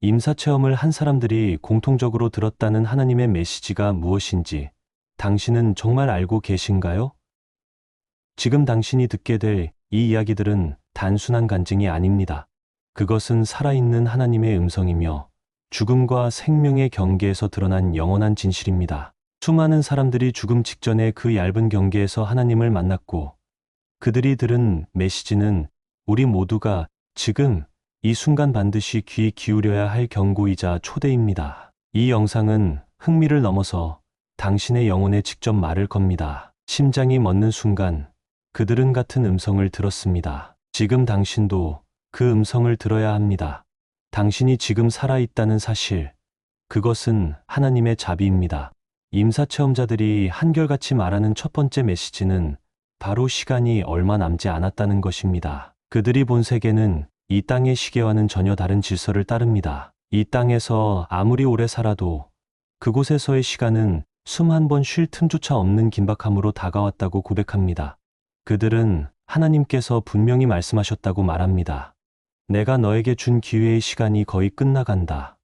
임사체험을 한 사람들이 공통적으로 들었다는 하나님의 메시지가 무엇인지 당신은 정말 알고 계신가요? 지금 당신이 듣게 될 이 이야기들은 단순한 간증이 아닙니다. 그것은 살아있는 하나님의 음성이며 죽음과 생명의 경계에서 드러난 영원한 진실입니다. 수많은 사람들이 죽음 직전에 그 얇은 경계에서 하나님을 만났고 그들이 들은 메시지는 우리 모두가 지금 이 순간 반드시 귀 기울여야 할 경고이자 초대입니다. 이 영상은 흥미를 넘어서 당신의 영혼에 직접 말을 겁니다. 심장이 멎는 순간 그들은 같은 음성을 들었습니다. 지금 당신도 그 음성을 들어야 합니다. 당신이 지금 살아있다는 사실, 그것은 하나님의 자비입니다. 임사체험자들이 한결같이 말하는 첫 번째 메시지는 바로 시간이 얼마 남지 않았다는 것입니다. 그들이 본 세계는 이 땅의 시계와는 전혀 다른 질서를 따릅니다. 이 땅에서 아무리 오래 살아도 그곳에서의 시간은 숨 한 번 쉴 틈조차 없는 긴박함으로 다가왔다고 고백합니다. 그들은 하나님께서 분명히 말씀하셨다고 말합니다. 내가 너에게 준 기회의 시간이 거의 끝나간다.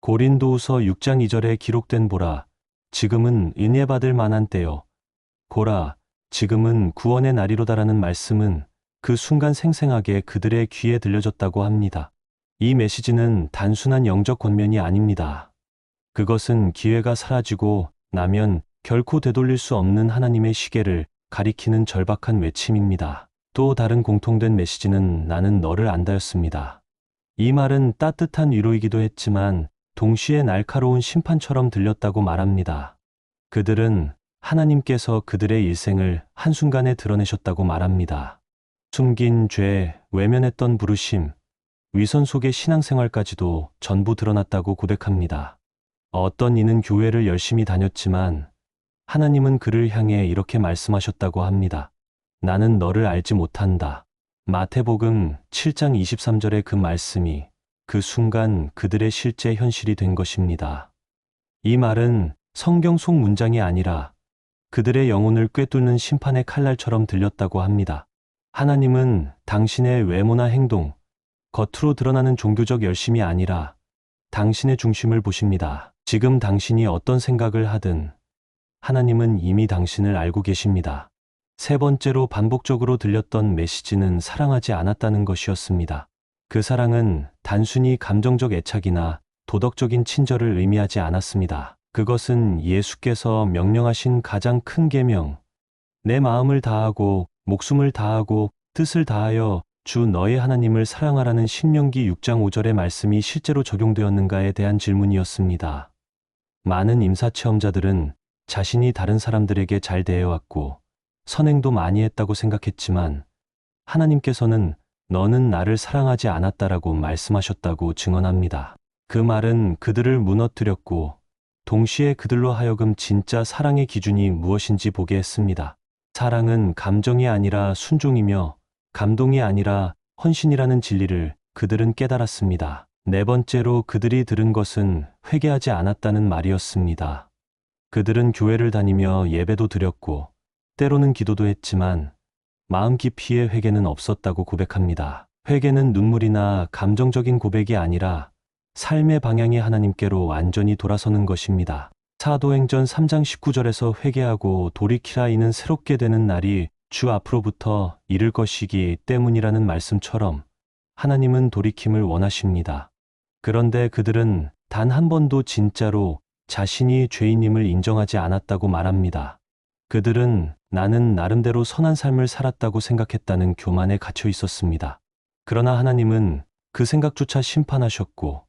고린도후서 6장 2절에 기록된 보라, 지금은 은혜 받을 만한 때요. 보라, 지금은 구원의 날이로다라는 말씀은 그 순간 생생하게 그들의 귀에 들려졌다고 합니다. 이 메시지는 단순한 영적 권면이 아닙니다. 그것은 기회가 사라지고 나면 결코 되돌릴 수 없는 하나님의 시계를 가리키는 절박한 외침입니다. 또 다른 공통된 메시지는 나는 너를 안다였습니다. 이 말은 따뜻한 위로이기도 했지만 동시에 날카로운 심판처럼 들렸다고 말합니다. 그들은 하나님께서 그들의 일생을 한순간에 드러내셨다고 말합니다. 숨긴 죄, 외면했던 부르심, 위선 속의 신앙생활까지도 전부 드러났다고 고백합니다. 어떤 이는 교회를 열심히 다녔지만 하나님은 그를 향해 이렇게 말씀하셨다고 합니다. 나는 너를 알지 못한다. 마태복음 7장 23절의 그 말씀이 그 순간 그들의 실제 현실이 된 것입니다. 이 말은 성경 속 문장이 아니라 그들의 영혼을 꿰뚫는 심판의 칼날처럼 들렸다고 합니다. 하나님은 당신의 외모나 행동, 겉으로 드러나는 종교적 열심이 아니라 당신의 중심을 보십니다. 지금 당신이 어떤 생각을 하든 하나님은 이미 당신을 알고 계십니다. 세 번째로 반복적으로 들렸던 메시지는 사랑하지 않았다는 것이었습니다. 그 사랑은 단순히 감정적 애착이나 도덕적인 친절을 의미하지 않았습니다. 그것은 예수께서 명령하신 가장 큰 계명, 내 마음을 다하고 목숨을 다하고 뜻을 다하여 주 너의 하나님을 사랑하라는 신명기 6장 5절의 말씀이 실제로 적용되었는가에 대한 질문이었습니다. 많은 임사체험자들은 자신이 다른 사람들에게 잘 대해왔고 선행도 많이 했다고 생각했지만 하나님께서는 너는 나를 사랑하지 않았다라고 말씀하셨다고 증언합니다. 그 말은 그들을 무너뜨렸고 동시에 그들로 하여금 진짜 사랑의 기준이 무엇인지 보게 했습니다. 사랑은 감정이 아니라 순종이며 감동이 아니라 헌신이라는 진리를 그들은 깨달았습니다. 네 번째로 그들이 들은 것은 회개하지 않았다는 말이었습니다. 그들은 교회를 다니며 예배도 드렸고 때로는 기도도 했지만 마음 깊이의 회개는 없었다고 고백합니다. 회개는 눈물이나 감정적인 고백이 아니라 삶의 방향이 하나님께로 완전히 돌아서는 것입니다. 사도행전 3장 19절에서 회개하고 돌이키라 이는 새롭게 되는 날이 주 앞으로부터 이를 것이기 때문이라는 말씀처럼 하나님은 돌이킴을 원하십니다. 그런데 그들은 단 한 번도 진짜로 자신이 죄인임을 인정하지 않았다고 말합니다. 그들은 나는 나름대로 선한 삶을 살았다고 생각했다는 교만에 갇혀 있었습니다. 그러나 하나님은 그 생각조차 심판하셨고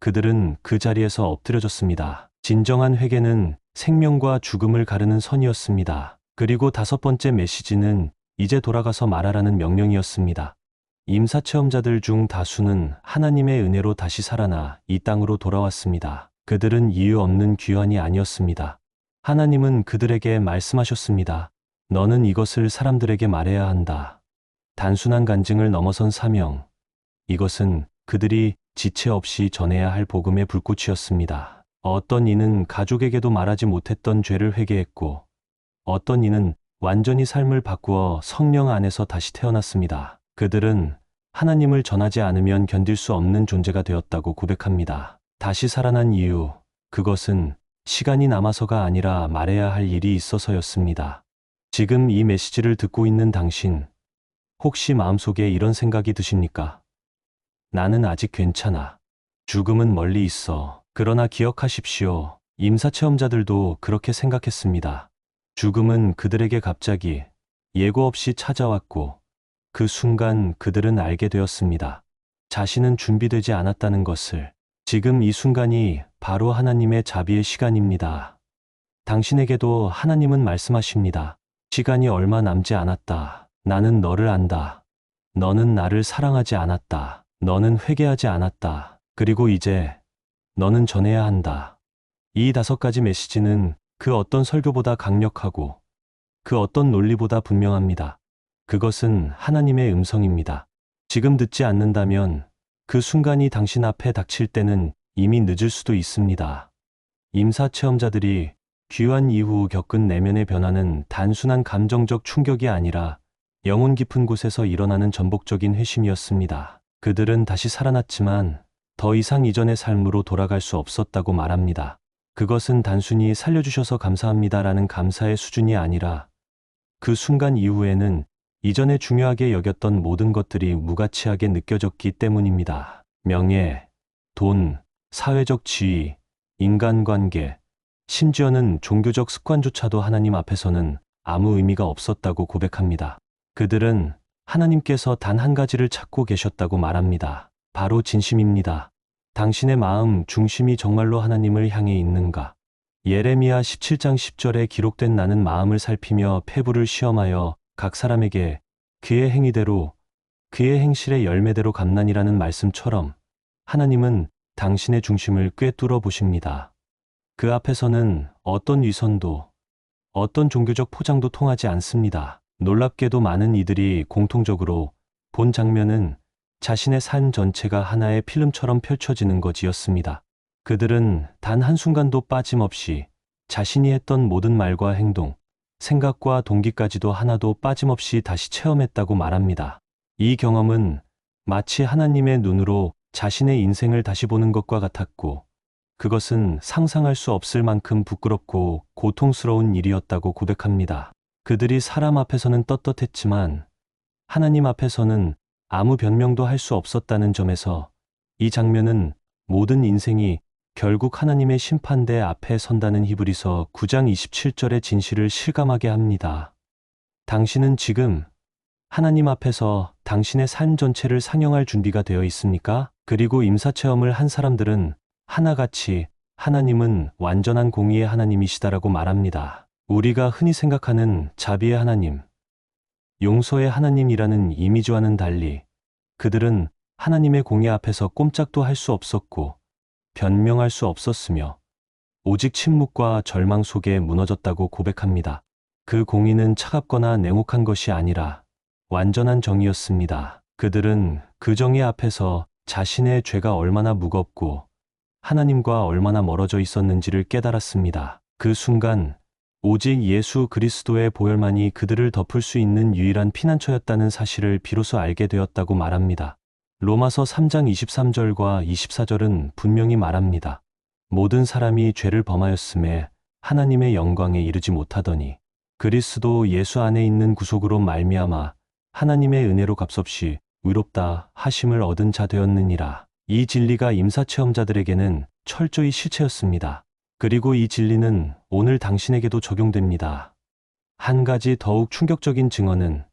그들은 그 자리에서 엎드려졌습니다. 진정한 회개는 생명과 죽음을 가르는 선이었습니다. 그리고 다섯 번째 메시지는 이제 돌아가서 말하라는 명령이었습니다. 임사체험자들 중 다수는 하나님의 은혜로 다시 살아나 이 땅으로 돌아왔습니다. 그들은 이유 없는 귀환이 아니었습니다. 하나님은 그들에게 말씀하셨습니다. 너는 이것을 사람들에게 말해야 한다. 단순한 간증을 넘어선 사명. 이것은 그들이 지체 없이 전해야 할 복음의 불꽃이었습니다. 어떤 이는 가족에게도 말하지 못했던 죄를 회개했고, 어떤 이는 완전히 삶을 바꾸어 성령 안에서 다시 태어났습니다. 그들은 하나님을 전하지 않으면 견딜 수 없는 존재가 되었다고 고백합니다. 다시 살아난 이유, 그것은 시간이 남아서가 아니라 말해야 할 일이 있어서였습니다. 지금 이 메시지를 듣고 있는 당신, 혹시 마음속에 이런 생각이 드십니까? 나는 아직 괜찮아. 죽음은 멀리 있어. 그러나 기억하십시오. 임사체험자들도 그렇게 생각했습니다. 죽음은 그들에게 갑자기 예고 없이 찾아왔고 그 순간 그들은 알게 되었습니다. 자신은 준비되지 않았다는 것을 지금 이 순간이 바로 하나님의 자비의 시간입니다. 당신에게도 하나님은 말씀하십니다. 시간이 얼마 남지 않았다. 나는 너를 안다. 너는 나를 사랑하지 않았다. 너는 회개하지 않았다. 그리고 이제 너는 전해야 한다. 이 다섯 가지 메시지는 그 어떤 설교보다 강력하고 그 어떤 논리보다 분명합니다. 그것은 하나님의 음성입니다. 지금 듣지 않는다면 그 순간이 당신 앞에 닥칠 때는 이미 늦을 수도 있습니다. 임사 체험자들이 귀환 이후 겪은 내면의 변화는 단순한 감정적 충격이 아니라 영혼 깊은 곳에서 일어나는 전복적인 회심이었습니다. 그들은 다시 살아났지만 더 이상 이전의 삶으로 돌아갈 수 없었다고 말합니다. 그것은 단순히 살려주셔서 감사합니다라는 감사의 수준이 아니라 그 순간 이후에는 이전에 중요하게 여겼던 모든 것들이 무가치하게 느껴졌기 때문입니다. 명예, 돈, 사회적 지위, 인간관계, 심지어는 종교적 습관조차도 하나님 앞에서는 아무 의미가 없었다고 고백합니다. 그들은 하나님께서 단 한 가지를 찾고 계셨다고 말합니다. 바로 진심입니다. 당신의 마음 중심이 정말로 하나님을 향해 있는가? 예레미야 17장 10절에 기록된 나는 마음을 살피며 폐부를 시험하여 각 사람에게 그의 행위대로 그의 행실의 열매대로 감난이라는 말씀처럼 하나님은 당신의 중심을 꿰뚫어 보십니다. 그 앞에서는 어떤 위선도 어떤 종교적 포장도 통하지 않습니다. 놀랍게도 많은 이들이 공통적으로 본 장면은 자신의 삶 전체가 하나의 필름처럼 펼쳐지는 것이었습니다. 그들은 단 한순간도 빠짐없이 자신이 했던 모든 말과 행동, 생각과 동기까지도 하나도 빠짐없이 다시 체험했다고 말합니다. 이 경험은 마치 하나님의 눈으로 자신의 인생을 다시 보는 것과 같았고, 그것은 상상할 수 없을 만큼 부끄럽고 고통스러운 일이었다고 고백합니다. 그들이 사람 앞에서는 떳떳했지만 하나님 앞에서는 아무 변명도 할 수 없었다는 점에서 이 장면은 모든 인생이 결국 하나님의 심판대 앞에 선다는 히브리서 9장 27절의 진실을 실감하게 합니다. 당신은 지금 하나님 앞에서 당신의 삶 전체를 상영할 준비가 되어 있습니까? 그리고 임사체험을 한 사람들은 하나같이 하나님은 완전한 공의의 하나님이시다라고 말합니다. 우리가 흔히 생각하는 자비의 하나님, 용서의 하나님이라는 이미지와는 달리 그들은 하나님의 공의 앞에서 꼼짝도 할 수 없었고 변명할 수 없었으며 오직 침묵과 절망 속에 무너졌다고 고백합니다. 그 공의는 차갑거나 냉혹한 것이 아니라 완전한 정의였습니다. 그들은 그 정의 앞에서 자신의 죄가 얼마나 무겁고 하나님과 얼마나 멀어져 있었는지를 깨달았습니다. 그 순간 오직 예수 그리스도의 보혈만이 그들을 덮을 수 있는 유일한 피난처였다는 사실을 비로소 알게 되었다고 말합니다. 로마서 3장 23절과 24절은 분명히 말합니다. 모든 사람이 죄를 범하였음에 하나님의 영광에 이르지 못하더니 그리스도 예수 안에 있는 구속으로 말미암아 하나님의 은혜로 값없이 의롭다 하심을 얻은 자 되었느니라. 이 진리가 임사체험자들에게는 철저히 실체였습니다. 그리고 이 진리는 오늘 당신에게도 적용됩니다. 한 가지 더욱 충격적인 증언은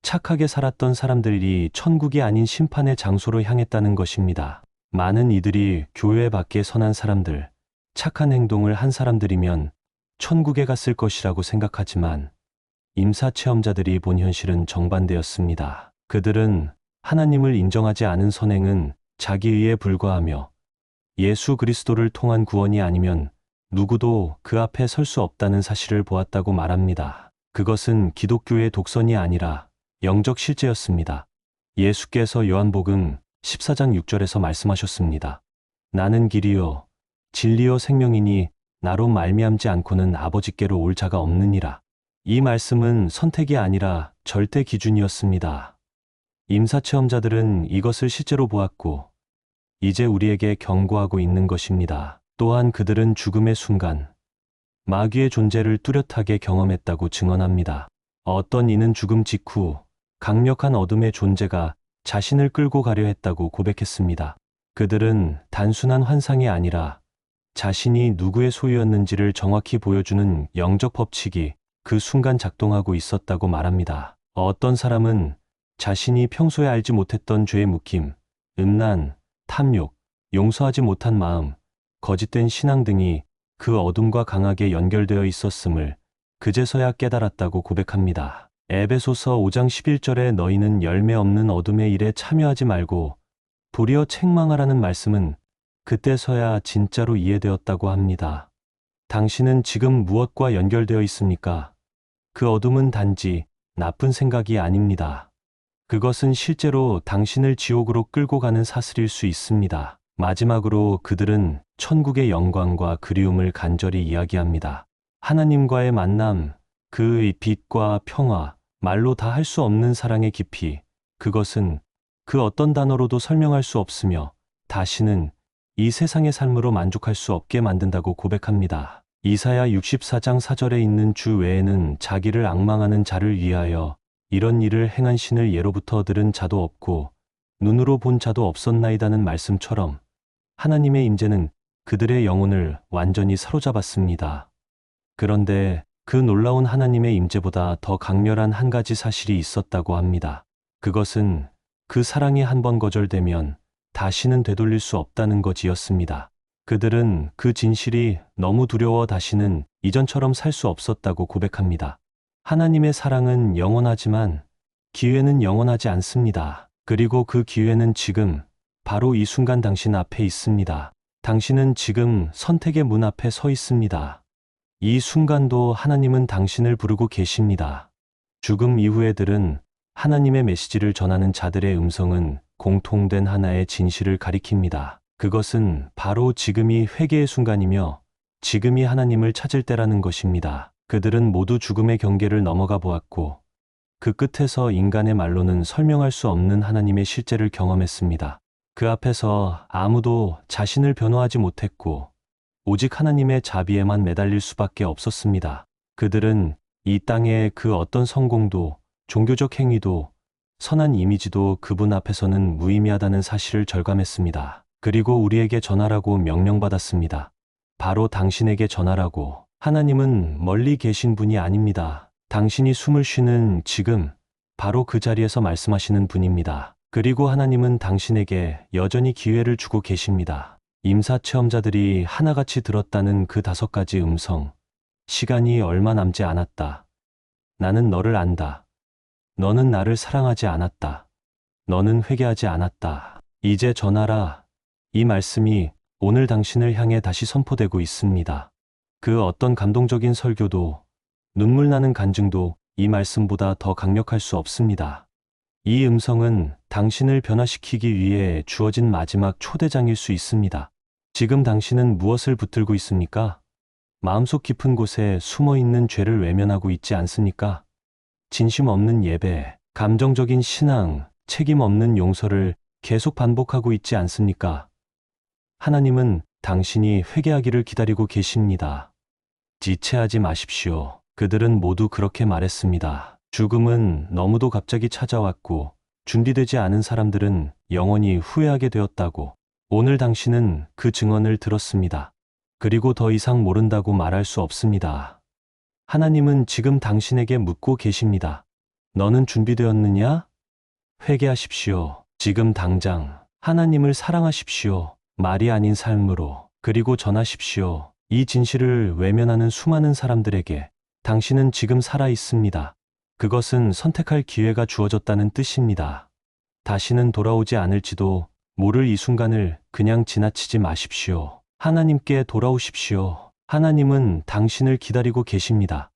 착하게 살았던 사람들이 천국이 아닌 심판의 장소로 향했다는 것입니다. 많은 이들이 교회 밖에 선한 사람들, 착한 행동을 한 사람들이면 천국에 갔을 것이라고 생각하지만 임사 체험자들이 본 현실은 정반대였습니다. 그들은 하나님을 인정하지 않은 선행은 자기의에 불과하며 예수 그리스도를 통한 구원이 아니면 누구도 그 앞에 설 수 없다는 사실을 보았다고 말합니다. 그것은 기독교의 독선이 아니라 영적 실제였습니다. 예수께서 요한복음 14장 6절에서 말씀하셨습니다. 나는 길이요 진리요 생명이니 나로 말미암지 않고는 아버지께로 올 자가 없느니라. 이 말씀은 선택이 아니라 절대 기준이었습니다. 임사체험자들은 이것을 실제로 보았고, 이제 우리에게 경고하고 있는 것입니다. 또한 그들은 죽음의 순간, 마귀의 존재를 뚜렷하게 경험했다고 증언합니다. 어떤 이는 죽음 직후 강력한 어둠의 존재가 자신을 끌고 가려 했다고 고백했습니다. 그들은 단순한 환상이 아니라 자신이 누구의 소유였는지를 정확히 보여주는 영적 법칙이 그 순간 작동하고 있었다고 말합니다. 어떤 사람은 자신이 평소에 알지 못했던 죄의 묵힘, 음란, 탐욕, 용서하지 못한 마음, 거짓된 신앙 등이 그 어둠과 강하게 연결되어 있었음을 그제서야 깨달았다고 고백합니다. 에베소서 5장 11절에 너희는 열매 없는 어둠의 일에 참여하지 말고 도리어 책망하라는 말씀은 그때서야 진짜로 이해되었다고 합니다. 당신은 지금 무엇과 연결되어 있습니까? 그 어둠은 단지 나쁜 생각이 아닙니다. 그것은 실제로 당신을 지옥으로 끌고 가는 사슬일 수 있습니다. 마지막으로 그들은 천국의 영광과 그리움을 간절히 이야기합니다. 하나님과의 만남, 그의 빛과 평화, 말로 다 할 수 없는 사랑의 깊이, 그것은 그 어떤 단어로도 설명할 수 없으며 다시는 이 세상의 삶으로 만족할 수 없게 만든다고 고백합니다. 이사야 64장 4절에 있는 주 외에는 자기를 악망하는 자를 위하여 이런 일을 행한 신을 예로부터 들은 자도 없고 눈으로 본 자도 없었나이다는 말씀처럼 하나님의 임재는 그들의 영혼을 완전히 사로잡았습니다. 그런데 그 놀라운 하나님의 임재보다 더 강렬한 한 가지 사실이 있었다고 합니다. 그것은 그 사랑이 한 번 거절되면 다시는 되돌릴 수 없다는 것이었습니다. 그들은 그 진실이 너무 두려워 다시는 이전처럼 살 수 없었다고 고백합니다. 하나님의 사랑은 영원하지만 기회는 영원하지 않습니다. 그리고 그 기회는 지금 바로 이 순간 당신 앞에 있습니다. 당신은 지금 선택의 문 앞에 서 있습니다. 이 순간도 하나님은 당신을 부르고 계십니다. 죽음 이후에 들은 하나님의 메시지를 전하는 자들의 음성은 공통된 하나의 진실을 가리킵니다. 그것은 바로 지금이 회개의 순간이며 지금이 하나님을 찾을 때라는 것입니다. 그들은 모두 죽음의 경계를 넘어가 보았고 그 끝에서 인간의 말로는 설명할 수 없는 하나님의 실제를 경험했습니다. 그 앞에서 아무도 자신을 변호하지 못했고 오직 하나님의 자비에만 매달릴 수밖에 없었습니다. 그들은 이 땅의 그 어떤 성공도 종교적 행위도 선한 이미지도 그분 앞에서는 무의미하다는 사실을 절감했습니다. 그리고 우리에게 전하라고 명령받았습니다. 바로 당신에게 전하라고. 하나님은 멀리 계신 분이 아닙니다. 당신이 숨을 쉬는 지금, 바로 그 자리에서 말씀하시는 분입니다. 그리고 하나님은 당신에게 여전히 기회를 주고 계십니다. 임사 체험자들이 하나같이 들었다는 그 다섯 가지 음성. 시간이 얼마 남지 않았다. 나는 너를 안다. 너는 나를 사랑하지 않았다. 너는 회개하지 않았다. 이제 전하라. 이 말씀이 오늘 당신을 향해 다시 선포되고 있습니다. 그 어떤 감동적인 설교도 눈물 나는 간증도 이 말씀보다 더 강력할 수 없습니다. 이 음성은 당신을 변화시키기 위해 주어진 마지막 초대장일 수 있습니다. 지금 당신은 무엇을 붙들고 있습니까? 마음속 깊은 곳에 숨어 있는 죄를 외면하고 있지 않습니까? 진심 없는 예배, 감정적인 신앙, 책임 없는 용서를 계속 반복하고 있지 않습니까? 하나님은 당신이 회개하기를 기다리고 계십니다. 지체하지 마십시오. 그들은 모두 그렇게 말했습니다. 죽음은 너무도 갑자기 찾아왔고 준비되지 않은 사람들은 영원히 후회하게 되었다고. 오늘 당신은 그 증언을 들었습니다. 그리고 더 이상 모른다고 말할 수 없습니다. 하나님은 지금 당신에게 묻고 계십니다. 너는 준비되었느냐? 회개하십시오. 지금 당장 하나님을 사랑하십시오. 말이 아닌 삶으로 그리고 전하십시오. 이 진실을 외면하는 수많은 사람들에게 당신은 지금 살아 있습니다. 그것은 선택할 기회가 주어졌다는 뜻입니다. 다시는 돌아오지 않을지도 모를 이 순간을 그냥 지나치지 마십시오. 하나님께 돌아오십시오. 하나님은 당신을 기다리고 계십니다.